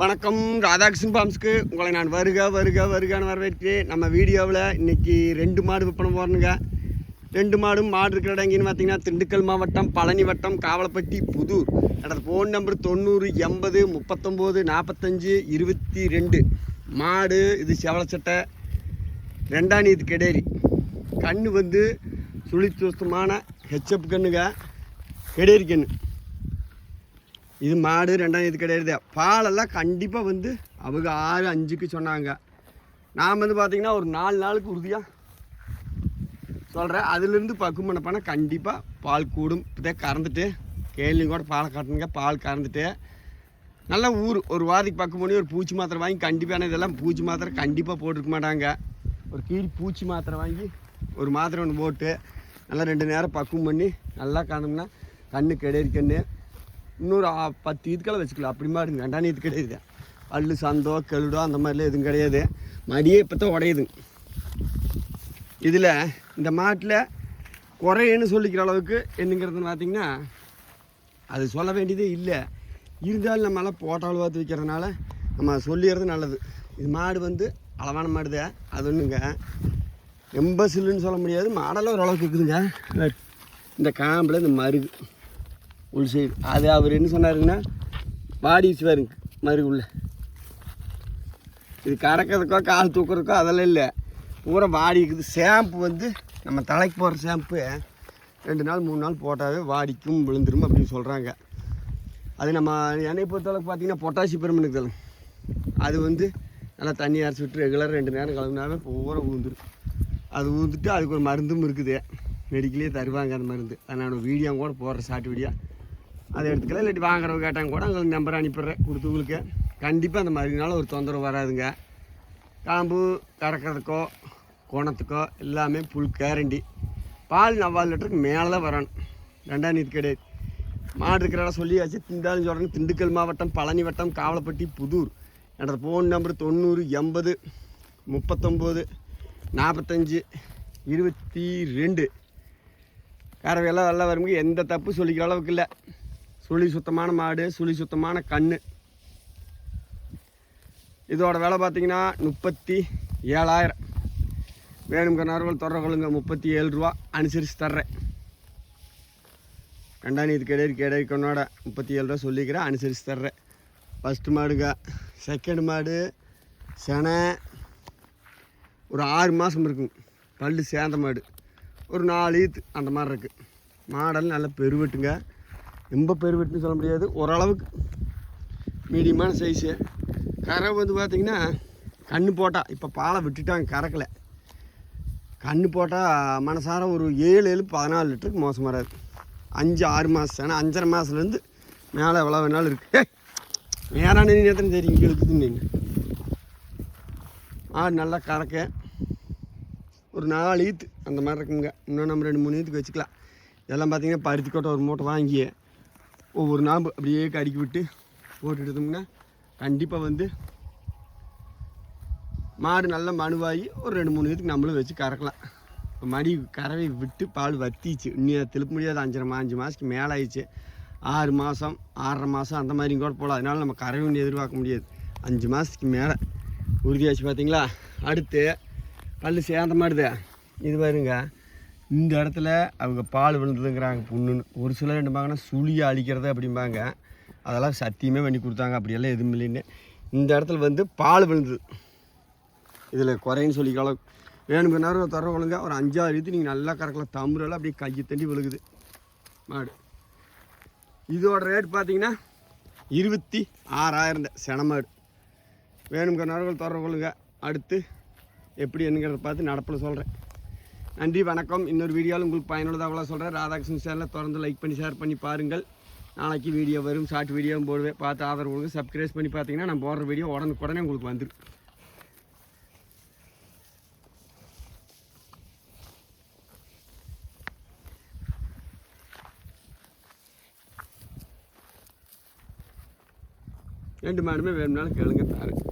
வணக்கம் ராதாகிருஷ்ணன் ஃபார்ம்ஸ்க்கு உங்களை நான் வருக வருக வருகான்னு வரவேற்று நம்ம வீடியோவில் இன்னைக்கு ரெண்டு மாடு விற்பனை போகிறனுங்க ரெண்டு மாடும் மாடு இருக்கிற இடங்கன்னு பார்த்தீங்கன்னா திண்டுக்கல் மாவட்டம் பழனி வட்டம் காவலப்பட்டி புதூர். எனது ஃபோன் நம்பர் தொண்ணூறு எண்பது முப்பத்தொம்போது நாற்பத்தஞ்சு இருபத்தி ரெண்டு. மாடு இது செவலச்சட்டை. ரெண்டாம் நீதி கெடேரி கண்ணு வந்து சுழி சுத்தமான ஹெச்எப் கண்ணுங்க. கெடேரி கண்ணு. இது மாடு ரெண்டாம் இது கிடையாது. பாலெல்லாம் கண்டிப்பாக வந்து அவங்க ஆறு அஞ்சுக்கு சொன்னாங்க. நான் வந்து பார்த்திங்கன்னா ஒரு நாலு நாளுக்கு உறுதியாக சொல்கிறேன் அதுலேருந்து பக்குவம் பண்ண போனால் கண்டிப்பாக பால் கூடும். இப்போதே கறந்துட்டு கேள்வியும் கூட பாலை கட்டணுங்க பால் கறந்துட்டு. நல்லா ஊர் ஒரு வாரத்துக்கு பக்கம் பண்ணி ஒரு பூச்சி மாத்திரை வாங்கி கண்டிப்பான இதெல்லாம் பூச்சி மாத்திரை கண்டிப்பாக போட்டிருக்க மாட்டாங்க. ஒரு கீழ் பூச்சி மாத்திரை வாங்கி ஒரு மாத்திரை ஒன்று போட்டு நல்லா ரெண்டு நேரம் பக்குவம் பண்ணி நல்லா காணோம்னா கண்ணு கிடையாது கண்ணு. இன்னொரு பத்து இதுக்கெல்லாம் வச்சுக்கலாம் அப்படி மாதிரி ரெண்டாம் இது கிடையாது. பல் சந்தோ கெழுடோ அந்த மாதிரிலாம் எதுவும் கிடையாது. மடியே இப்போ தான் உடையுதுங்க இதில் இந்த மாட்டில் குறையன்னு சொல்லிக்கிற அளவுக்கு என்னங்கிறது பார்த்திங்கன்னா அது சொல்ல வேண்டியதே இல்லை. இருந்தாலும் நம்மளால் போட்டால் பார்த்து வைக்கிறதுனால நம்ம சொல்லிடுறது நல்லது. இது மாடு வந்து அளவான மாடு தான் அது ஒன்றுங்க ரொம்ப சில்லுன்னு சொல்ல முடியாது. மாடெல்லாம் ஓரளவுக்கு இருக்குதுங்க. இந்த காம்பில் இந்த மருகு. உள் சைடு. அது அவர் என்ன சொன்னாருங்கன்னா வாடிச்சு வச்சுவாருங்க மருகு உள்ள இது கறக்கிறதுக்கோ கால் தூக்குறதுக்கோ அதெல்லாம் இல்லை. பூரா வாடி இருக்குது. ஷாம்பு வந்து நம்ம தலைக்கு போடுற ஷாம்பு. ரெண்டு நாள் மூணு நாள் போட்டாவே வாடிக்கும் விழுந்துரும் அப்படின்னு சொல்கிறாங்க அது நம்ம எண்ணெய் பொறுத்தளவுக்கு பார்த்தீங்கன்னா பொட்டாசி பெருமனுக்கு அது வந்து நல்லா தண்ணி அரைச்சி விட்டு ரெகுலராக ரெண்டு நேரம் கலந்துனாவே பூரா ஊந்துடும் அது ஊந்துட்டு அதுக்கு ஒரு மருந்தும் இருக்குது. மெடிக்கலே தருவாங்க அந்த மருந்து. அதனோட வீடியோ கூட போடுற ஷார்ட் வீடியோ அதை எடுத்துக்கலாம். இல்லாட்டி வாங்குறவங்க கேட்டாங்க கூட உங்களுக்கு நம்பர் அனுப்பிடுறேன் கொடுத்து உங்களுக்கு. கண்டிப்பாக அந்த மாதிரினால ஒரு தொந்தரவு வராதுங்க. காம்பு கறக்கிறதுக்கோ குணத்துக்கோ எல்லாமே ஃபுல் கேரண்டி பால் நவ்வாறு லிட்டருக்கு மேலே தான் வரணும். ரெண்டாம் நீதி கிடையாது மாடு இருக்கிற சொல்லியாச்சு திண்டாலும் சொல்கிறேன் திண்டுக்கல் மாவட்டம் பழனி வட்டம் காவலப்பட்டி புதூர். என்னோடய ஃபோன் நம்பர் தொண்ணூறு எண்பது முப்பத்தொம்போது நாற்பத்தஞ்சு இருபத்தி ரெண்டு. கறவையெல்லாம் நல்லா வரும்போது எந்த தப்பு சொல்லிக்கிற அளவுக்கு இல்லை. சுழி சுத்தமான மாடு சுழி சுத்தமான கண் இதோட விலை பார்த்தீங்கன்னா முப்பத்தி ஏழாயிரம். வேணுங்கிறவர்கள் கொழுங்க முப்பத்தி ஏழு ரூபா. அனுசரித்து தர்றேன். ரெண்டாம் இது கிடையாது கிடையாது முப்பத்தி ஏழு ரூபா சொல்லிக்கிறேன் அனுசரித்து தர்றேன். ஃபஸ்ட்டு மாடுங்க. செகண்ட் மாடு செனை. ஒரு ஆறு மாதம் இருக்குங்க பல் சேர்ந்த மாடு. ஒரு நாலு ஈத்து அந்த மாதிரி இருக்குது மாடல் நல்ல பெருவெட்டுங்க. ரொம்ப பெருவெட்டுன்னு சொல்ல முடியாது. ஓரளவுக்கு மீடியமான சைஸு கரை வந்து பார்த்திங்கன்னா கண்ணு போட்டால் இப்போ பாலை விட்டுட்டாங்க கறக்கலை கண்ணு போட்டால் மனசார ஒரு ஏழு ஏழு பதினாலு லிட்டருக்கு மோசமாக வராது. அஞ்சு ஆறு மாதம் ஏன்னா அஞ்சரை மாதத்துலேருந்து மேலே எவ்வளோ வேணாலும் இருக்குது வேறான நேரத்தில் சரி இங்கே இருக்குதுன்னு ஆடு நல்லா கறக்க ஒரு நாலு ஈத்து அந்த மாதிரி இருக்குங்க. இன்னும் நம்ம ரெண்டு மூணு ஈத்துக்கு வச்சுக்கலாம். இதெல்லாம் பார்த்திங்கன்னா பருத்தி கொட்டை ஒரு மூட்டை வாங்கி ஒவ்வொரு நாம்பு அப்படியே கடிக்கி விட்டு போட்டு எடுத்தோம்னா கண்டிப்பாக வந்து மாடு நல்ல மனுவாகி ஒரு ரெண்டு மூணு இதுக்கு நம்மளும் வச்சு கறக்கலாம். இப்போ மடி கறவை விட்டு பால் வத்திச்சு. இன்னும் திருப்ப முடியாது. அஞ்சரை அஞ்சு மாதத்துக்கு மேலே ஆயிடுச்சு. ஆறு மாதம் ஆறரை மாதம் அந்த மாதிரி கூட போகலாம். அதனால நம்ம கறவை ஒன்று எதிர்பார்க்க முடியாது. அஞ்சு மாதத்துக்கு மேலே. உறுதியாச்சு பார்த்தீங்களா அடுத்து பல் சேர்ந்த மாடுது. இது பாருங்க. இந்த இடத்துல அவங்க பால் விழுந்ததுங்கிறாங்க புண்ணுன்னு. ஒரு சிலர் என்னம்பாங்கன்னா சுழியை அழிக்கிறது அப்படிம்பாங்க. அதெல்லாம் சத்தியமே பண்ணி கொடுத்தாங்க. அப்படியெல்லாம் எதுவும் இல்லைன்னு. இந்த இடத்துல வந்து பால் விழுந்தது. இதில் குறைன்னு சொல்லிக்கலாம் வேணுங்க நேரம் தர ஒழுங்க ஒரு அஞ்சாறு இது நீங்கள் நல்லா கறக்கலாம் தம்புரெல்லாம் அப்படியே கையை தண்டி விழுகுது. மாடு. இதோட ரேட் பார்த்தீங்கன்னா இருபத்தி ஆறாயிரம் செனமாடு மாடு. வேணுங்க நேரம் தர கொள்ளுங்க அடுத்து எப்படி என்னங்கிறத பார்த்து நடப்பில் சொல்கிறேன் நன்றி வணக்கம். இன்னொரு வீடியோவில் உங்களுக்கு பயனுள்ளதாக சொல்கிறேன் ராதாகிருஷ்ணன் சேனலில் தொடர்ந்து லைக் பண்ணி ஷேர் பண்ணி பாருங்கள். நாளைக்கு வீடியோ வரும். ஷார்ட் வீடியோவும் போடுவேன் பார்த்து ஆதரவு கொடுங்க. சப்ஸ்கிரைப் பண்ணி பார்த்தீங்கன்னா நான் போடுற வீடியோ உடனுக்குடனே உங்களுக்கு வந்துடும் ரெண்டு மாடுமே வேணும்னாலும் கேளுங்க தாருங்க